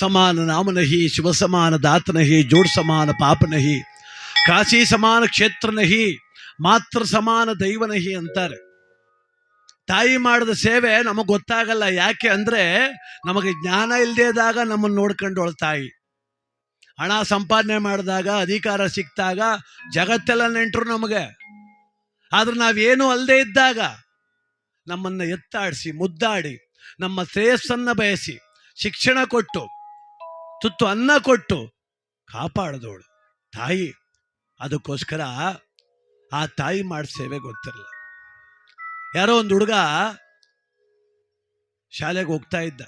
ಸಮಾನ ನಾಮನಹಿ ಶಿವ ಸಮಾನ ದಾತನಹಿ ಜೋಡ್ ಸಮಾನ ಪಾಪನಹಿ ಕಾಶಿ ಸಮಾನ ಕ್ಷೇತ್ರನಹಿ ಮಾತೃ ಸಮಾನ ದೈವನಹಿ ಅಂತಾರೆ. ತಾಯಿ ಮಾಡಿದ ಸೇವೆ ನಮಗೆ ಗೊತ್ತಾಗಲ್ಲ, ಯಾಕೆ ಅಂದ್ರೆ ನಮಗೆ ಜ್ಞಾನ ಇಲ್ಲದೇದಾಗ ನಮ್ಮನ್ನು ನೋಡ್ಕೊಂಡೋಳು ತಾಯಿ. ಹಣ ಸಂಪಾದನೆ ಮಾಡಿದಾಗ, ಅಧಿಕಾರ ಸಿಕ್ತಾಗ ಜಗತ್ತೆಲ್ಲ ನೆಂಟರು ನಮಗೆ. ಆದ್ರೆ ನಾವೇನು ಅಲ್ಲದೆ ಇದ್ದಾಗ ನಮ್ಮನ್ನು ಎತ್ತಾಡಿಸಿ, ಮುದ್ದಾಡಿ, ನಮ್ಮ ಶ್ರೇಯಸ್ಸನ್ನ ಬಯಸಿ, ಶಿಕ್ಷಣ ಕೊಟ್ಟು ತುತ್ತು ಅನ್ನ ಕೊಟ್ಟು ಕಾಪಾಡಿದವಳು. ತಾಯಿ, ಅದಕ್ಕೋಸ್ಕರ ಆ ತಾಯಿ ಮಾಡಿ ಸೇವೆ ಗೊತ್ತಿರಲ್ಲ. ಯಾರೋ ಒಂದು ಹುಡುಗ ಶಾಲೆಗೆ ಹೋಗ್ತಾ ಇದ್ದ.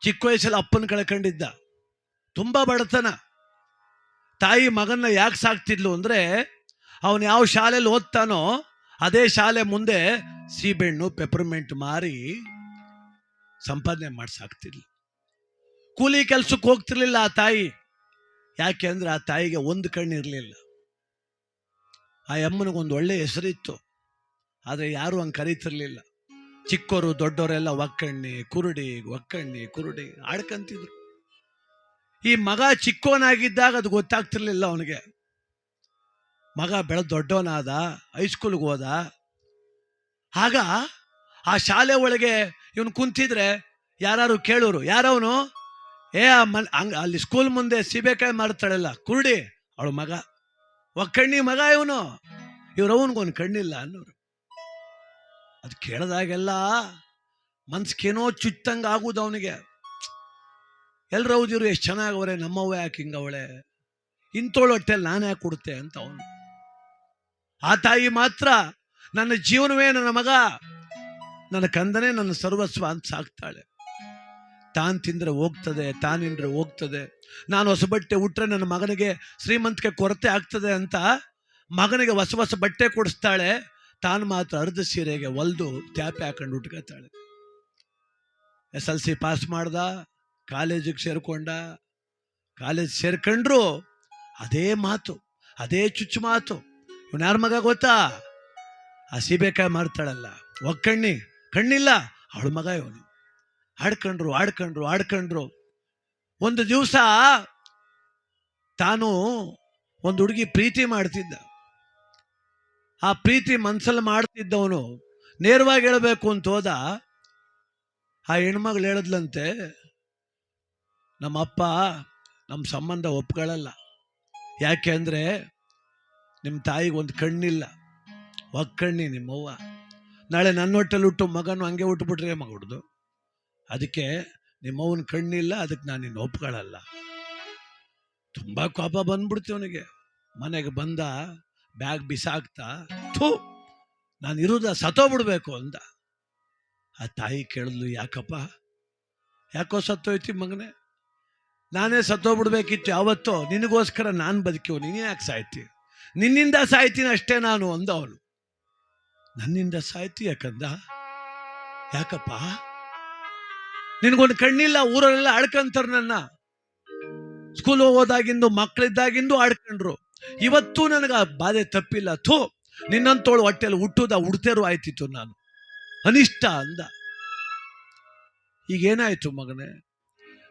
ಚಿಕ್ಕ ವಯಸ್ಸಲ್ಲಿ ಅಪ್ಪನ ಕಳ್ಕೊಂಡಿದ್ದ. ತುಂಬ ಬಡತನ. ತಾಯಿ ಮಗನ್ನ ಯಾಕೆ ಸಾಕ್ತಿದ್ಲು ಅಂದರೆ, ಅವನು ಯಾವ ಶಾಲೆಯಲ್ಲಿ ಓದ್ತಾನೋ ಅದೇ ಶಾಲೆ ಮುಂದೆ ಸೀಬೆಹಣ್ಣು ಪೆಪರ್ಮೆಂಟ್ ಮಾರಿ ಸಂಪಾದನೆ ಮಾಡಿ ಸಾಕ್ತಿದ್ಲು. ಕೂಲಿ ಕೆಲ್ಸಕ್ಕೆ ಹೋಗ್ತಿರ್ಲಿಲ್ಲ ಆ ತಾಯಿ. ಯಾಕೆ ಅಂದ್ರೆ ಆ ತಾಯಿಗೆ ಒಂದು ಕಣ್ಣು ಇರಲಿಲ್ಲ ಆ ಅಮ್ಮನಿಗೊಂದು ಒಳ್ಳೆ ಹೆಸರಿತ್ತು. ಆದರೆ ಯಾರು ಹಂಗೆ ಕರೀತಿರ್ಲಿಲ್ಲ. ಚಿಕ್ಕವರು ದೊಡ್ಡವರೆಲ್ಲ ಒಕ್ಕಣ್ಣಿ, ಕುರುಡಿ ಒಕ್ಕಣ್ಣಿ, ಕುರುಡಿ ಆಡ್ಕಂತಿದ್ರು. ಈ ಮಗ ಚಿಕ್ಕವನಾಗಿದ್ದಾಗ ಅದು ಗೊತ್ತಾಗ್ತಿರ್ಲಿಲ್ಲ ಅವನಿಗೆ. ಮಗ ಬೆಳೆದ ದೊಡ್ಡವನಾದ ಹೈಸ್ಕೂಲ್ಗೆ ಹೋದ. ಆಗ ಆ ಶಾಲೆ ಒಳಗೆ ಇವನು ಕುಂತಿದ್ರೆ ಯಾರು ಕೇಳೋರು, ಯಾರವನು? ಏ ಮನ್ ಹಂಗ ಅಲ್ಲಿ ಸ್ಕೂಲ್ ಮುಂದೆ ಸೀಬೆಕಾಯಿ ಮಾಡ್ತಾಳಲ್ಲ, ಕುರುಡಿ, ಅವಳ ಮಗ. ಒಕ್ಕಣ್ಣಿ ಮಗ ಇವನು. ಇವ್ರವನ್ಗೊಂದು ಕಣ್ಣಿಲ್ಲ ಅನ್ನೋರು. ಅದು ಕೇಳಿದಾಗೆಲ್ಲ ಮನ್ಸ್ಕೇನೋ ಚುಚ್ಚಂಗೆ ಆಗುದು ಅವನಿಗೆ. ಎಲ್ರು ಹೌದಿರು ಎಷ್ಟು ಚೆನ್ನಾಗವ್ರೆ, ನಮ್ಮವ್ವ ಯಾಕೆ ಹಿಂಗವಳೆ? ಇಂಥೋಳು ಹೊಟ್ಟೆಲ್ಲಿ ನಾನು ಯಾಕೆ ಕೊಡುತ್ತೆ ಅಂತ ಅವನು. ಆ ತಾಯಿ ಮಾತ್ರ, ನನ್ನ ಜೀವನವೇ ನನ್ನ ಮಗ. ನನ್ನ ಕಂದನೇ ನನ್ನ ಸರ್ವಸ್ವ ಅಂತ ಸಾಕ್ತಾಳೆ. ತಾನು ತಿಂದ್ರೆ ಹೋಗ್ತದೆ ತಾನಿಂದ್ರೆ ಹೋಗ್ತದೆ. ನಾನು ಹೊಸ ಬಟ್ಟೆ ಉಟ್ಟರೆ ನನ್ನ ಮಗನಿಗೆ ಶ್ರೀಮಂತಿಕೆ ಕೊರತೆ ಆಗ್ತದೆ ಅಂತ ಮಗನಿಗೆ ಹೊಸ ಹೊಸ ಬಟ್ಟೆ ಕೊಡಿಸ್ತಾಳೆ, ತಾನು ಮಾತ್ರ ಅರ್ಧ ಸೀರೆಗೆ ಒಲ್ದು ತ್ಯಾಪೆ ಹಾಕೊಂಡು ಉಟ್ಕೋತಾಳೆ. ಎಸ್ ಎಲ್ ಸಿ ಪಾಸ್ ಮಾಡ್ದ, ಕಾಲೇಜಿಗೆ ಸೇರ್ಕೊಂಡ, ಕಾಲೇಜ್ ಸೇರ್ಕೊಂಡ್ರು ಅದೇ ಮಾತು, ಅದೇ ಚುಚ್ಚು ಮಾತು. ಇವನು ಯಾರ ಮಗ ಗೊತ್ತಾ? ಆ ಸೀಬೆಕಾಯಿ ಮಾರ್ತಾಳಲ್ಲ ಒಕ್ಕಣ್ಣಿ ಕಣ್ಣಿಲ್ಲ, ಅವಳ ಮಗ ಇವನು. ಆಡ್ಕೊಂಡ್ರು ಆಡ್ಕೊಂಡ್ರು ಆಡ್ಕೊಂಡ್ರು ಒಂದು ದಿವಸ ತಾನು ಒಂದು ಹುಡುಗಿ ಪ್ರೀತಿ ಮಾಡ್ತಿದ್ದ. ಆ ಪ್ರೀತಿ ಮನ್ಸಲ್ಲಿ ಮಾಡ್ತಿದ್ದವನು. ನೇರವಾಗಿ ಹೇಳಬೇಕು ಅಂತ ಹೋದ. ಆ ಹೆಣ್ಮಗಳು ಹೇಳಿದ್ಲಂತೆ, ನಮ್ಮ ಅಪ್ಪ ನಮ್ಮ ಸಂಬಂಧ ಒಪ್ಕೊಳ್ಳಲ್ಲ ಯಾಕೆ ಅಂದರೆ ನಿಮ್ಮ ತಾಯಿಗೆ ಒಂದು ಕಣ್ಣಿಲ್ಲ. ಒಕ್ಕಣ್ಣಿ ನಿಮ್ಮವ್ವ. ನಾಳೆ ನನ್ನ ಹೊಟ್ಟೆಲಿ ಹುಟ್ಟು ಮಗನು ಹಂಗೆ ಹುಟ್ಟುಬಿಟ್ರೆ ಮಗ ಹುಡ್ದು ಅದಕ್ಕೆ ನಿಮ್ಮವನ ಕಣ್ಣಿಲ್ಲ, ಅದಕ್ಕೆ ನಾನು ನಿನ್ನ ಒಪ್ಕೊಳ್ಳಲ್ಲ ತುಂಬ ಕೋಪ ಬಂದ್ಬಿಡ್ತು ಅವನಿಗೆ ಮನೆಗೆ ಬಂದ, ಬ್ಯಾಗ್ ಬಿಸಾಕ್ತಾ, ಥೂ, ನಾನು ಇರೋದ ಸತ್ತೋಗ್ಬಿಡ್ಬೇಕು ಅಂದ. ಆ ತಾಯಿ ಕೇಳಿದ್ಲು, ಯಾಕಪ್ಪ? ಯಾಕೋ ಸತ್ತೋಯ್ತಿ ಮಗನೇ? ನಾನೇ ಸತ್ತೋಗ್ಬಿಡ್ಬೇಕಿತ್ತು ಯಾವತ್ತೋ, ನಿನಗೋಸ್ಕರ ನಾನು ಬದುಕಿವು ನೀನು ಯಾಕೆ ಸಾಯ್ತಿ? ನಿನ್ನಿಂದ ಸಾಯ್ತೀನಿ ಅಷ್ಟೇ ನಾನು ಅಂದ ಅವನು ನನ್ನಿಂದ ಸಾಯ್ತಿ ಯಾಕಂದ? ಯಾಕಪ್ಪ? ನಿನಗೊಂದು ಕಣ್ಣಿಲ್ಲ, ಊರಲ್ಲೆಲ್ಲ ಆಡ್ಕಂತಾರೆ ನನ್ನ. ಸ್ಕೂಲ್ ಹೋಗೋದಾಗಿಂದು ಮಕ್ಕಳಿದ್ದಾಗಿಂದು ಆಡ್ಕೊಂಡ್ರು ಇವತ್ತು ನನಗೆ ಆ ಬಾಧೆ ತಪ್ಪಿಲ್ಲ. ಥೂ, ನಿನ್ನಂತೋಳು ಹೊಟ್ಟೆಯಲ್ಲಿ ಹುಟ್ಟುದ, ಹುಡ್ತೇರು ಆಯ್ತಿತ್ತು ನಾನು. ಅನಿಷ್ಟ ಅಂದ. ಈಗೇನಾಯ್ತು ಮಗನೇ?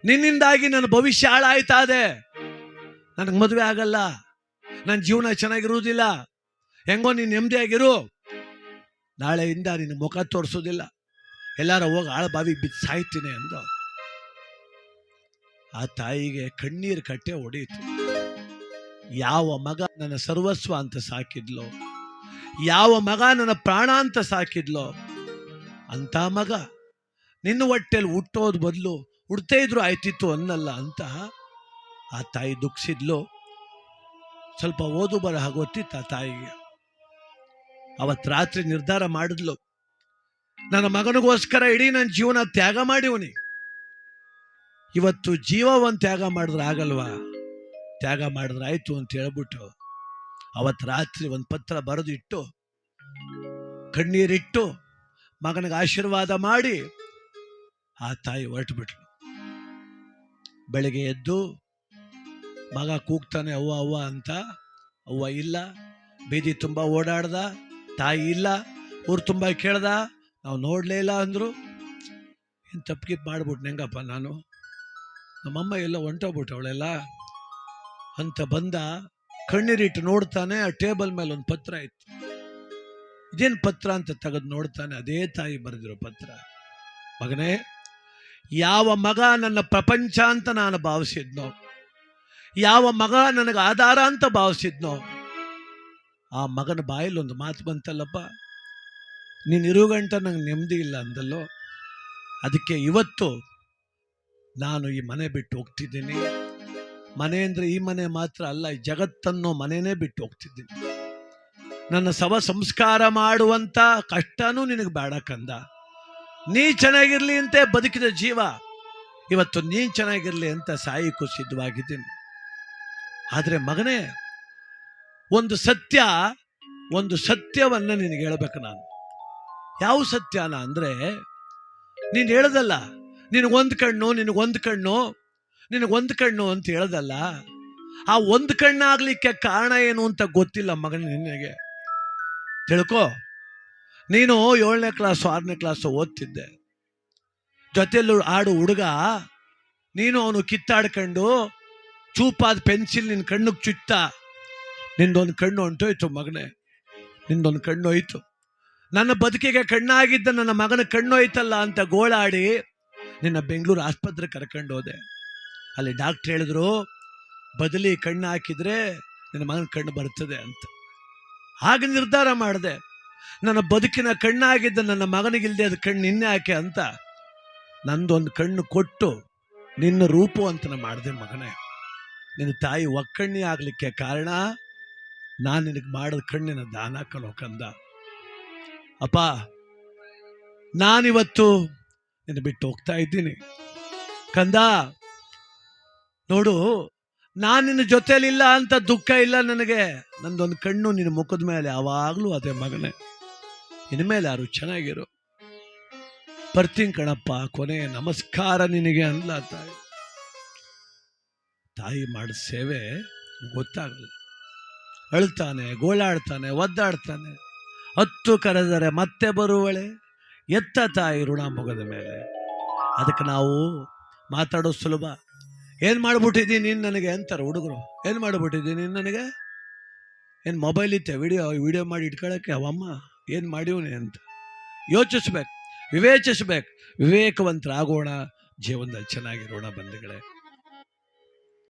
ನಿನ್ನಿಂದಾಗಿ ನನ್ನ ಭವಿಷ್ಯ ಹಾಳಾಯ್ತಾದೆ. ನನಗೆ ಮದುವೆ ಆಗಲ್ಲ. ನನ್ನ ಜೀವನ ಚೆನ್ನಾಗಿರುವುದಿಲ್ಲ. ಹೆಂಗೋ ನೀನು ನೆಮ್ಮದಿಯಾಗಿರು. ನಾಳೆಯಿಂದ ನಿನ್ನ ಮುಖ ತೋರಿಸೋದಿಲ್ಲ. ಎಲ್ಲಾರ ಹೋಗಿ ಆಳ ಬಾವಿಗೆ ಬಿದ್ದು ಸಾಯ್ತೀನಿ ಅಂದ. ಆ ತಾಯಿಗೆ ಕಣ್ಣೀರು ಕಟ್ಟೆ ಹೊಡೆಯಿತು ಯಾವ ಮಗ ನನ್ನ ಸರ್ವಸ್ವ ಅಂತ ಸಾಕಿದ್ಲೋ? ಯಾವ ಮಗ ನನ್ನ ಪ್ರಾಣ ಅಂತ ಸಾಕಿದ್ಲೋ? ಅಂತ ಮಗ ನಿನ್ನ ಹೊಟ್ಟೆಲಿ ಹುಟ್ಟೋದ್ ಬದಲು ಹುಡ್ತೇ ಇದ್ರು ಆಯ್ತಿತ್ತು ಅನ್ನಲ್ಲ ಅಂತ ಆ ತಾಯಿ ದುಃಖಿಸಿದ್ಲು ಸ್ವಲ್ಪ ಓದು ಬರಹ ಗೊತ್ತಿತ್ತು ಆ ತಾಯಿಗೆ. ಅವತ್ ರಾತ್ರಿ ನಿರ್ಧಾರ ಮಾಡಿದ್ಲು. ನನ್ನ ಮಗನಿಗೋಸ್ಕರ ಇಡೀ ನನ್ನ ಜೀವನ ತ್ಯಾಗ ಮಾಡಿವನಿ. ಇವತ್ತು ಜೀವವನ್ನು ತ್ಯಾಗ ಮಾಡಿದ್ರೆ ಆಗಲ್ವಾ? ತ್ಯಾಗ ಮಾಡಿದ್ರೆ ಆಯ್ತು ಅಂತ ಹೇಳ್ಬಿಟ್ಟು ಅವತ್ತು ರಾತ್ರಿ ಒಂದು ಪತ್ರ ಬರೆದು ಇಟ್ಟು ಕಣ್ಣೀರಿಟ್ಟು ಮಗನಿಗೆ ಆಶೀರ್ವಾದ ಮಾಡಿ ಆ ತಾಯಿ ಹೊರಟು ಬಿಟ್ಲು ಬೆಳಗ್ಗೆ ಎದ್ದು ಮಗ ಕೂಗ್ತಾನೆ, ಅವ್ವ ಅವ್ವ ಅಂತ. ಅವ್ವ ಇಲ್ಲ. ಬೀದಿ ತುಂಬ ಓಡಾಡ್ದ. ತಾಯಿ ಇಲ್ಲ. ಊರು ತುಂಬ ಕೇಳ್ದ. ನಾವು ನೋಡಲೇ ಇಲ್ಲ ಅಂದರು ಇನ್ನು ತಪ್ಪಿಗೆ ಮಾಡ್ಬಿಟ್ನೆ ಹೆಂಗಪ್ಪ ನಾನು? ನಮ್ಮಮ್ಮ ಎಲ್ಲ ಹೊಂಟೋಗ್ಬಿಟ್ಟವಳೆಲ್ಲ ಅಂತ ಬಂದ ಕಣ್ಣೀರಿಟ್ಟು ನೋಡ್ತಾನೆ, ಆ ಟೇಬಲ್ ಮೇಲೆ ಒಂದು ಪತ್ರ ಇತ್ತು. ಇದೇನು ಪತ್ರ ಅಂತ ತೆಗೆದು ನೋಡ್ತಾನೆ, ಅದೇ ತಾಯಿ ಬರೆದಿರೋ ಪತ್ರ. ಮಗನೇ, ಯಾವ ಮಗ ನನ್ನ ಪ್ರಪಂಚ ಅಂತ ನಾನು ಭಾವಿಸಿದ್ನೋ? ಯಾವ ಮಗ ನನಗೆ ಆಧಾರ ಅಂತ ಭಾವಿಸಿದ್ನೋ? ಆ ಮಗನ ಬಾಯಲ್ಲಿ ಒಂದು ಮಾತು ಬಂತಲ್ಲಪ್ಪ. ನೀನು ಇರೋ ಗಂಟ ನಂಗೆ ನೆಮ್ಮದಿ ಇಲ್ಲ ಅಂದಲ್ಲೋ, ಅದಕ್ಕೆ ಇವತ್ತು ನಾನು ಈ ಮನೆ ಬಿಟ್ಟು ಹೋಗ್ತಿದ್ದೀನಿ. ಮನೆ ಅಂದರೆ ಈ ಮನೆ ಮಾತ್ರ ಅಲ್ಲ, ಈ ಜಗತ್ತನ್ನೋ ಮನೆಯೇ ಬಿಟ್ಟು ಹೋಗ್ತಿದ್ದೀನಿ. ನನ್ನ ಶವ ಸಂಸ್ಕಾರ ಮಾಡುವಂಥ ಕಷ್ಟನೂ ನಿನಗೆ ಬೇಡ ಕಂದ. ನೀ ಚೆನ್ನಾಗಿರಲಿ ಅಂತ ಬದುಕಿದ ಜೀವ. ಇವತ್ತು ನೀ ಚೆನ್ನಾಗಿರಲಿ ಅಂತ ಸಾಯಿಕ್ಕೂ ಸಿದ್ಧವಾಗಿದ್ದೀನಿ. ಆದರೆ ಮಗನೇ, ಒಂದು ಸತ್ಯ, ಒಂದು ಸತ್ಯವನ್ನು ನಿನಗೆ ಹೇಳಬೇಕು ನಾನು. ಯಾವ ಸತ್ಯನ ಅಂದ್ರೆ, ನೀನು ಹೇಳದಲ್ಲ ನಿನಗೊಂದು ಕಣ್ಣು ನಿನಗೊಂದು ಕಣ್ಣು ನಿನಗೊಂದು ಕಣ್ಣು ಅಂತ ಹೇಳದಲ್ಲ, ಆ ಒಂದು ಕಣ್ಣಾಗ್ಲಿಕ್ಕೆ ಕಾರಣ ಏನು ಅಂತ ಗೊತ್ತಿಲ್ಲ ಮಗನ ನಿನಗೆ. ತಿಳ್ಕೊ, ನೀನು ಏಳನೇ ಕ್ಲಾಸು ಆರನೇ ಕ್ಲಾಸು ಓದ್ತಿದ್ದೆ. ಜೊತೆಯಲ್ಲಿ ಆಡು ಹುಡುಗ, ನೀನು ಅವನು ಕಿತ್ತಾಡ್ಕೊಂಡು ಚೂಪಾದ ಪೆನ್ಸಿಲ್ ನಿನ್ನ ಕಣ್ಣಿಗೆ ಚುತ್ತ ನಿಂದೊಂದು ಕಣ್ಣು ಹೊಂಟೋಯ್ತು ಮಗನೇ, ನಿಂದೊಂದು ಕಣ್ಣು ಹೋಯ್ತು ನನ್ನ ಬದುಕಿಗೆ ಕಣ್ಣಾಗಿದ್ದ ನನ್ನ ಮಗನ ಕಣ್ಣು ಹೋಯ್ತಲ್ಲ ಅಂತ ಗೋಳಾಡಿ ನಿನ್ನ ಬೆಂಗಳೂರು ಆಸ್ಪತ್ರೆ ಕರ್ಕೊಂಡು ಹೋದೆ. ಅಲ್ಲಿ ಡಾಕ್ಟ್ರ್ ಹೇಳಿದ್ರು, ಬದಲಿ ಕಣ್ಣು ಹಾಕಿದ್ರೆ ನಿನ್ನ ಮಗನ ಕಣ್ಣು ಬರ್ತದೆ ಅಂತ. ಹಾಗೆ ನಿರ್ಧಾರ ಮಾಡಿದೆ. ನನ್ನ ಬದುಕಿನ ಕಣ್ಣಾಗಿದ್ದ ನನ್ನ ಮಗನಿಗಿಲ್ಲದೆ ಅದು ಕಣ್ಣು ನಿನ್ನೆ ಹಾಕೆ ಅಂತ. ನಂದೊಂದು ಕಣ್ಣು ಕೊಟ್ಟು ನಿನ್ನ ರೂಪವಂತನ ಮಾಡಿದೆ ಮಗನೇ. ನಿನ್ನ ತಾಯಿ ಒಕ್ಕಣ್ಣಿ ಆಗಲಿಕ್ಕೆ ಕಾರಣ, ನಾನು ನಿನಗೆ ಮಾಡಿದ ಕಣ್ಣಿನ ದಾನ ಕಣೋ ಅಪ್ಪ, ನಾನಿವತ್ತು ನಿನ್ನ ಬಿಟ್ಟು ಹೋಗ್ತಾ ಇದ್ದೀನಿ. ಕಂದ, ನೋಡು, ನಾನು ನಿನ್ನ ಜೊತೆಲಿಲ್ಲ ಅಂತ ದುಃಖ ಇಲ್ಲ ನನಗೆ. ನಂದೊಂದು ಕಣ್ಣು ನಿನ್ನ ಮುಖದ ಮೇಲೆ, ಯಾವಾಗಲೂ ಅದೇ ಮಗನೇ. ಇನ್ಮೇಲೆ ಯಾರು ಚೆನ್ನಾಗಿರು. ಬರ್ತೀನಿ ಕಣಪ್ಪ, ಕೊನೆ ನಮಸ್ಕಾರ ನಿನಗೆ ಅನ್ಲ ತಾಯಿ. ತಾಯಿ ಮಾಡಿದ ಸೇವೆ ಗೊತ್ತಾಗಲ್ಲ ಅಳ್ತಾನೆ, ಗೋಳಾಡ್ತಾನೆ, ಒದ್ದಾಡ್ತಾನೆ. ಹತ್ತು ಕರೆದರೆ ಮತ್ತೆ ಬರುವಳೆ? ಎತ್ತ ತಾಯಿ ಋಣ ಮುಗದ ಮೇಲೆ? ಅದಕ್ಕೆ ನಾವು ಮಾತಾಡೋದು ಸುಲಭ. ಏನು ಮಾಡಿಬಿಟ್ಟಿದ್ದೀನಿ ನೀನು ನನಗೆ ಅಂತಾರೆ ಹುಡುಗರು. ಏನು ಮಾಡ್ಬಿಟ್ಟಿದ್ದೀನಿ ನೀನು ನನಗೆ? ಏನು ಮೊಬೈಲ್ ಇತ್ತೆ, ವಿಡಿಯೋ ವಿಡಿಯೋ ಮಾಡಿ ಇಟ್ಕೊಳ್ಳೋಕ್ಕೆ ಅವಮ್ಮ, ಏನು ಮಾಡಿವ್ನಿ ಅಂತ. ಯೋಚಿಸ್ಬೇಕು, ವಿವೇಚಿಸ್ಬೇಕು. ವಿವೇಕವಂತರಾಗೋಣ. ಜೀವನದಲ್ಲಿ ಚೆನ್ನಾಗಿರೋಣ ಬಂಧುಗಳೇ.